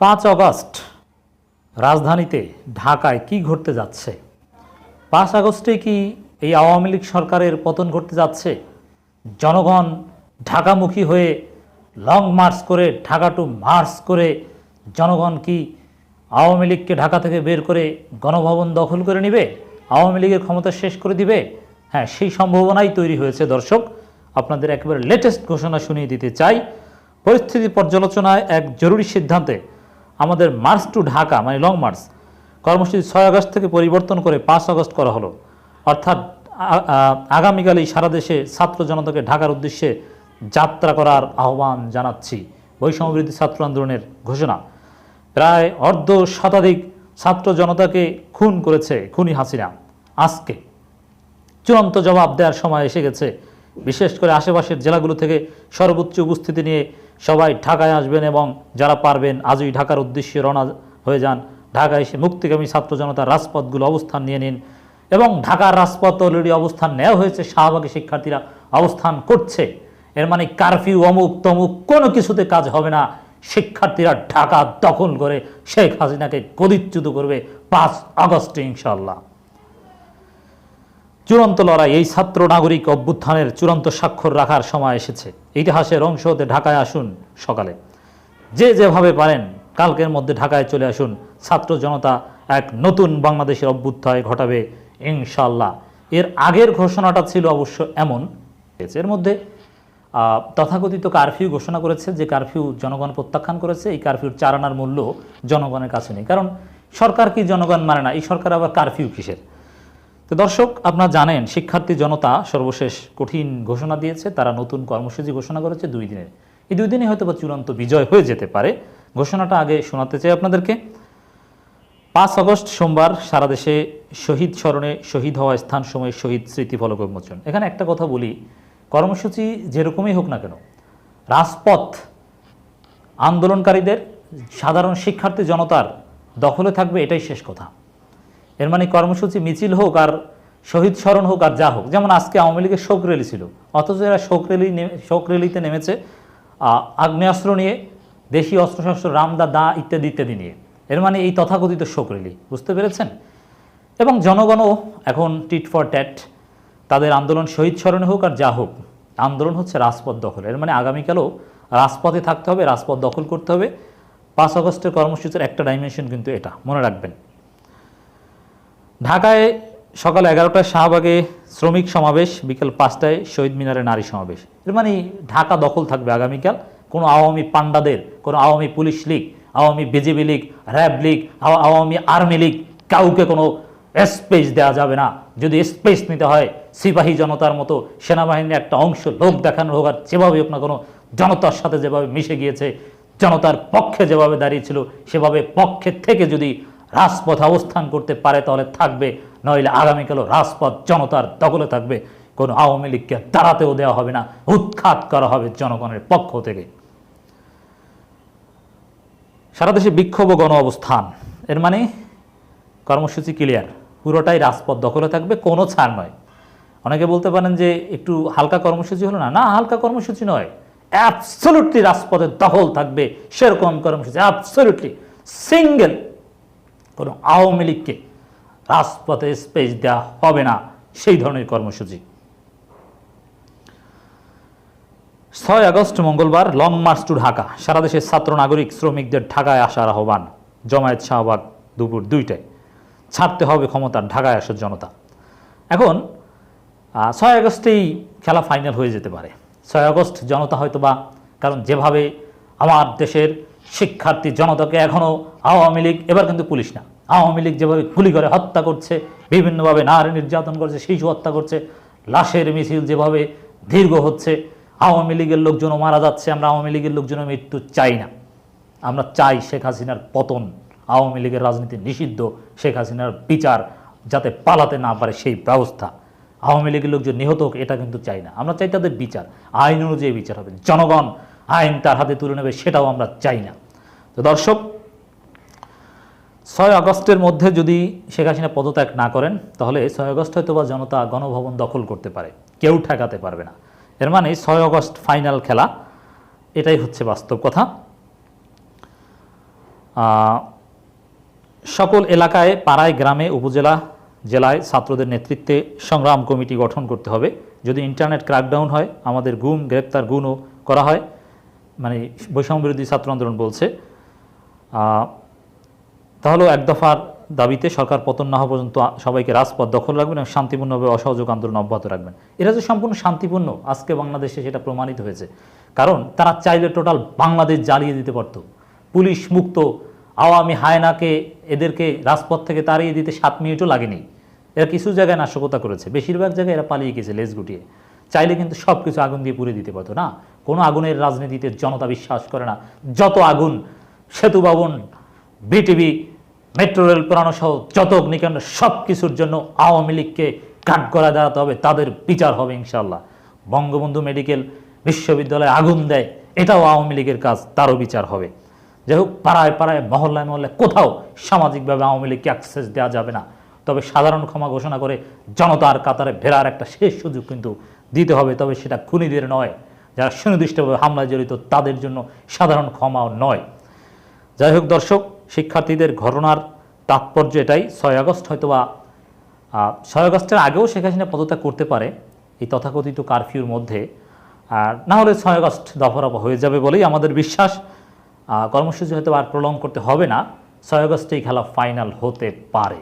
পাঁচ অগস্ট, রাজধানীতে ঢাকায় কি ঘটতে যাচ্ছে? পাঁচ আগস্টে কি এই আওয়ামী লীগ সরকারের পতন ঘটতে যাচ্ছে? জনগণ ঢাকামুখী হয়ে লং মার্চ করে, ঢাকা টু মার্চ করে জনগণ কি আওয়ামী লীগকে ঢাকা থেকে বের করে গণভবন দখল করে নেবে? আওয়ামী লীগের ক্ষমতা শেষ করে দিবে? হ্যাঁ সেই সম্ভাবনাই তৈরি হয়েছে, দর্শক। আপনাদের একেবারে লেটেস্ট ঘোষণা শুনিয়ে দিতে চাই। পরিস্থিতি পর্যালোচনায় এক জরুরি সিদ্ধান্তে আমাদের মার্চ টু ঢাকা মানে লং মার্চ কর্মসূচি ছয় আগস্ট থেকে পরিবর্তন করে পাঁচ আগস্ট করা হলো। অর্থাৎ আগামীকালই সারা দেশে ছাত্র জনতাকে ঢাকার উদ্দেশ্যে যাত্রা করার আহ্বান জানাচ্ছি। বৈষম্যবৃদ্ধি ছাত্র আন্দোলনের ঘোষণা। প্রায় অর্ধ শতাধিক ছাত্র জনতাকে খুন করেছে খুনি হাসিনা। আজকে চূড়ান্ত জবাব দেওয়ার সময় এসে গেছে। বিশেষ করে আশেপাশের জেলাগুলো থেকে সর্বোচ্চ উপস্থিতি নিয়ে সবাই ঢাকায় আসবেন এবং যারা পারবেন আজই ঢাকার উদ্দেশ্যে রওনা হয়ে যান। ঢাকায় এসে মুক্তিগামী ছাত্র জনতার রাজপথগুলো অবস্থান নিয়ে নিন এবং ঢাকার রাজপথ অলরেডি অবস্থান নেওয়া হয়েছে শাহবাগী শিক্ষার্থীরা অবস্থান করছে। এর মানে কারফিউ, অমুক তমুক কোনো কিছুতে কাজ হবে না। শিক্ষার্থীরা ঢাকা দখল করে শেখ হাসিনাকে গদিচ্যুত করবে পাঁচ আগস্টে ইনশাল্লাহ চূড়ান্ত লড়াই এই ছাত্র নাগরিক অভ্যুত্থানের চূড়ান্ত স্বাক্ষর রাখার সময় এসেছে। ইতিহাসের অংশ হতে ঢাকায় আসুন সকালে। যে যেভাবে পারেন, কালকের মধ্যে ঢাকায় চলে আসুন। ছাত্র জনতা, এক নতুন বাংলাদেশের অভ্যুত্থায় ঘটাবে ইনশাল্লাহ এর আগের ঘোষণাটা ছিল অবশ্য এমন। এর মধ্যে তথাকথিত কারফিউ ঘোষণা করেছে, যে কারফিউ জনগণ প্রত্যাখ্যান করেছে, এই কারফিউর চার আনার মূল্য জনগণের কাছে নেই। কারণ, সরকার কি জনগণ মানে না, এই সরকার আবার কারফিউ কিসের? তো দর্শক, আপনারা জানেন, শিক্ষার্থী জনতা সর্বশেষ কঠিন ঘোষণা দিয়েছে। তারা নতুন কর্মসূচি ঘোষণা করেছে দুই দিনের এই দুই দিনে হয়তো বা চূড়ান্ত বিজয় হয়ে যেতে পারে। ঘোষণাটা আগে শোনাতে চাই আপনাদেরকে। পাঁচ আগস্ট সোমবার সারা দেশে শহীদ স্মরণে শহীদ হওয়া স্থান সময়ে শহীদ স্মৃতিফলক উন্মোচন। এখানে একটা কথা বলি, কর্মসূচি যেরকমই হোক না কেন, রাজপথ আন্দোলনকারীদের, সাধারণ শিক্ষার্থী জনতার দখলে থাকবে, এটাই শেষ কথা। এর মানে কর্মসূচি মিছিল হোক আর শহীদ স্মরণ হোক আর যা হোক। যেমন আজকে আওয়ামী লীগের শোক র্যালি ছিল। অথচ এরা শোক র্যালি শোক র্যালিতে নেমেছে আগ্নেয়াস্ত্র নিয়ে দেশীয় অস্ত্রশস্ত্র, রামদা, দা ইত্যাদি ইত্যাদি নিয়ে। এর মানে এই তথাকথিত শোক র্যালি। বুঝতে পেরেছেন? এবং জনগণও এখন টিট ফর ট্যাট। তাদের আন্দোলন শহীদ স্মরণে হোক আর যা হোক, আন্দোলন হচ্ছে রাজপথ দখল এর মানে আগামীকালও রাজপথে থাকতে হবে, রাজপথ দখল করতে হবে। পাঁচ আগস্টের কর্মসূচির একটা ডাইমেনশন কিন্তু এটা। মনে রাখবেন। ঢাকায় সকাল এগারোটায় শাহবাগে শ্রমিক সমাবেশ, বিকেল পাঁচটায় শহীদ মিনারে নারী সমাবেশ। এর মানে ঢাকা দখল থাকবে আগামীকাল। কোনো আওয়ামী পাণ্ডাদের, কোনো Awami police League, Awami BJP League, RAB League Awami army League কাউকে কোনো স্পেস দেওয়া যাবে না। যদি স্পেস নিতে হয়, সিপাহী জনতার মতো সেনাবাহিনীর একটা অংশ লোক দেখানো হোক, আর যেভাবে হোক না কোনো জনতার সাথে যেভাবে মিশে গিয়েছে, জনতার পক্ষে যেভাবে দাঁড়িয়েছিল সেভাবে পক্ষের থেকে যদি রাজপথ অবস্থান করতে পারে তাহলে থাকবে, নইলে আগামীকালও রাজপথ জনতার দখলে থাকবে। কোনো আওয়ামী লীগকে দাঁড়াতেও দেওয়া হবে না, উৎখাত করা হবে জনগণের পক্ষ থেকে। সারা দেশে বিক্ষোভ গণ অবস্থান। এর মানে কর্মসূচি ক্লিয়ার পুরোটাই রাজপথ দখলে থাকবে, কোনো ছাড় নয়। অনেকে বলতে পারেন যে একটু হালকা কর্মসূচি হলো না। না, হালকা কর্মসূচি নয়। অ্যাবসলুটলি রাজপথের দখল থাকবে, সেরকম কর্মসূচি অ্যাবসলুটলি সিঙ্গেল কোনো আওয়ামী লীগকে রাজপথে স্পেস দেওয়া হবে না, সেই ধরনের কর্মসূচি। ছয় আগস্ট, মঙ্গলবার লং মার্চ টু ঢাকা। সারা দেশের ছাত্র, নাগরিক, শ্রমিকদের ঢাকায় আসার আহ্বান। জমায়েত শাহবাগ দুপুর দুইটায়। ছাড়তে হবে ক্ষমতার ঢাকায় আসার জনতা। এখন ছয় আগস্টেই খেলা ফাইনাল হয়ে যেতে পারে। ছয় আগস্ট জনতা হয়তো বা কারণ যেভাবে আমার দেশের শিক্ষার্থী জনতাকে এখনও আওয়ামী লীগ, এবার কিন্তু পুলিশ না। আওয়ামী লীগ যেভাবে গুলি করে হত্যা করছে, বিভিন্নভাবে নারী নির্যাতন করছে, শিশু হত্যা করছে, লাশের মিছিল যেভাবে দীর্ঘ হচ্ছে, আওয়ামী লীগের লোকজনও মারা যাচ্ছে, আমরা আওয়ামী লীগের লোকজনের মৃত্যু চাই না। আমরা চাই শেখ হাসিনার পতন, আওয়ামী লীগের রাজনীতি নিষিদ্ধ, শেখ হাসিনার বিচার যাতে পালাতে না পারে সেই ব্যবস্থা। আওয়ামী লীগের লোকজন নিহত হোক, এটা কিন্তু চাই না। আমরা চাই তাদের বিচার, আইন অনুযায়ী বিচার হবে। জনগণ আইন তার হাতে তুলে নেবে সেটাও আমরা চাই না। তো দর্শক, ছয় আগস্টের মধ্যে যদি শেখ হাসিনা পদত্যাগ না করেন, তাহলে ছয় আগস্ট হয়তো বা জনতা গণভবন দখল করতে পারে, কেউ ঠেকাতে পারবে না। এর মানে ছয় আগস্ট ফাইনাল খেলা, এটাই হচ্ছে বাস্তব কথা। সকল এলাকায়, পাড়ায়, গ্রামে, উপজেলা, জেলায় ছাত্রদের নেতৃত্বে সংগ্রাম কমিটি গঠন করতে হবে। যদি ইন্টারনেট ক্র্যাকডাউন হয়, আমাদের গুম, গ্রেপ্তার গুণও করা হয়। মানে বৈষম্য বিরোধী ছাত্র আন্দোলন বলছে তাহলেও এক দফার দাবিতে সরকার পতন না হওয়া পর্যন্ত সবাইকে রাজপথ দখল রাখবেন এবং শান্তিপূর্ণভাবে অসহযোগ আন্দোলন অব্যাহত রাখবেন। এটা যে সম্পূর্ণ শান্তিপূর্ণ, আজকে বাংলাদেশে সেটা প্রমাণিত হয়েছে। কারণ তারা চাইলে টোটাল বাংলাদেশ জ্বালিয়ে দিতে পারত। পুলিশ মুক্ত, আওয়ামী হায়নাকে, এদেরকে রাজপথ থেকে তাড়িয়ে দিতে সাত মিনিটও লাগেনি। এরা কিছু জায়গায় নাশকতা করেছে, বেশিরভাগ জায়গায় এরা পালিয়ে গেছে লেজ গুটিয়ে চাইলে কিন্তু সব কিছু আগুন দিয়ে পুড়ে দিতে পারতো, না? কোনো আগুনের রাজনীতিতে জনতা বিশ্বাস করে না। যত আগুন, সেতু ভবন, বিটিভি, মেট্রো রেল সহ যত অগ্নিকাণ্ড সব কিছুর জন্য আওয়ামী লীগকে কাঠ করা দাঁড়াতে হবে, তাদের বিচার হবে ইনশাল্লাহ বঙ্গবন্ধু মেডিকেল বিশ্ববিদ্যালয়ে আগুন দেয়, এটাও আওয়ামী লীগের কাজ, তারও বিচার হবে। যাই হোক, পাড়ায় পাড়ায়, মহল্লায় মহল্লায় কোথাও সামাজিকভাবে আওয়ামী লীগকে অ্যাক্সেস দেওয়া যাবে না। তবে সাধারণ ক্ষমা ঘোষণা করে জনতার কাতারে ভেড়ার একটা শেষ সুযোগ কিন্তু দিতে হবে, তবে সেটা খুনিদের নয়। যারা সুনির্দিষ্টভাবে হামলায় জড়িত, তাদের জন্য সাধারণ ক্ষমাও নয়। যাই হোক দর্শক, শিক্ষার্থীদের ঘটনার তাৎপর্য এটাই। ছয় আগস্ট হয়তোবা ছয় আগস্টের আগেও শেখ হাসিনা পদত্যাগ করতে পারে এই তথাকথিত কারফিউর মধ্যে। আর না হলে ছয় আগস্ট দফারফা হয়ে যাবে বলেই আমাদের বিশ্বাস। কর্মসূচি হয়তো আর প্রলং করতে হবে না। ছয় আগস্টেই খেলা ফাইনাল হতে পারে।